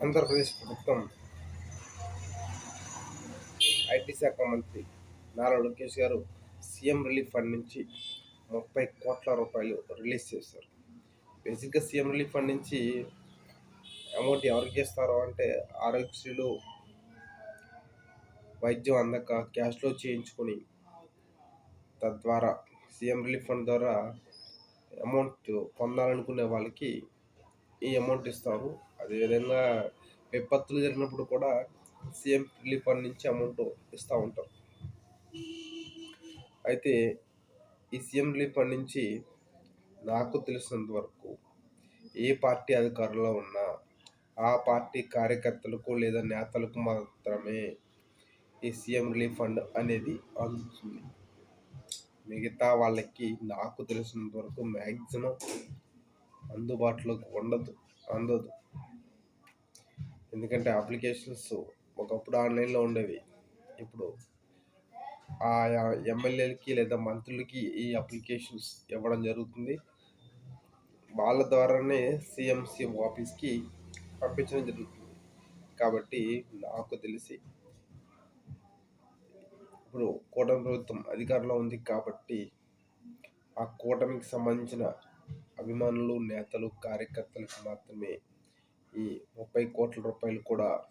ఆంధ్రప్రదేశ్ ప్రభుత్వం ఐటీ శాఖ మంత్రి నారా లోకేష్ గారు సీఎం రిలీఫ్ ఫండ్ నుంచి ముప్పై కోట్ల రూపాయలు రిలీజ్ చేశారు. బేసిక్గా సీఎం రిలీఫ్ ఫండ్ నుంచి అమౌంట్ ఎవరికి ఇస్తారో అంటే ఆరోగ్యశ్రీలు వైద్యం అందక క్యాష్లో చేయించుకొని తద్వారా సీఎం రిలీఫ్ ఫండ్ ద్వారా అమౌంట్ పొందాలనుకునే వాళ్ళకి ఈ అమౌంట్ ఇస్తారు. అదేవిధంగా విపత్తులు జరిగినప్పుడు కూడా సీఎం రిలీఫ్ ఫండ్ నుంచి అమౌంట్ ఇస్తూ ఉంటారు అయితే ఈ సీఎం రిలీఫ్ ఫండ్ నుంచి నాకు తెలిసినంత వరకు ఏ పార్టీ అధికారంలో ఉన్నా ఆ పార్టీ కార్యకర్తలకు లేదా నేతలకు మాత్రమే ఈ సీఎం రిలీఫ్ ఫండ్ అనేది అందుతుంది. మిగతా వాళ్ళకి నాకు తెలిసినంత వరకు మ్యాక్సిమం అందుబాటులోకి ఉండదు అందదు. ఎందుకంటే అప్లికేషన్స్ ఒకప్పుడు ఆన్లైన్లో ఉండేవి. ఇప్పుడు ఆయా ఎమ్మెల్యేలకి లేదా మంత్రులకి ఈ అప్లికేషన్స్ ఇవ్వడం జరుగుతుంది. వాళ్ళ ద్వారానే సీఎం సీఎం ఆఫీస్కి పంపించడం జరుగుతుంది. కాబట్టి నాకు తెలిసి ఇప్పుడు కూటమి ప్రభుత్వం అధికారంలో ఉంది కాబట్టి ఆ కూటమికి సంబంధించిన అభిమానులు నేతలు కార్యకర్తలకు మాత్రమే ఈ ముప్పై కోట్ల రూపాయలు కూడా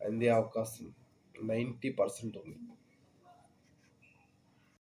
అందే అవకాశం. నైంటీ పర్సెంట్ ఉంది.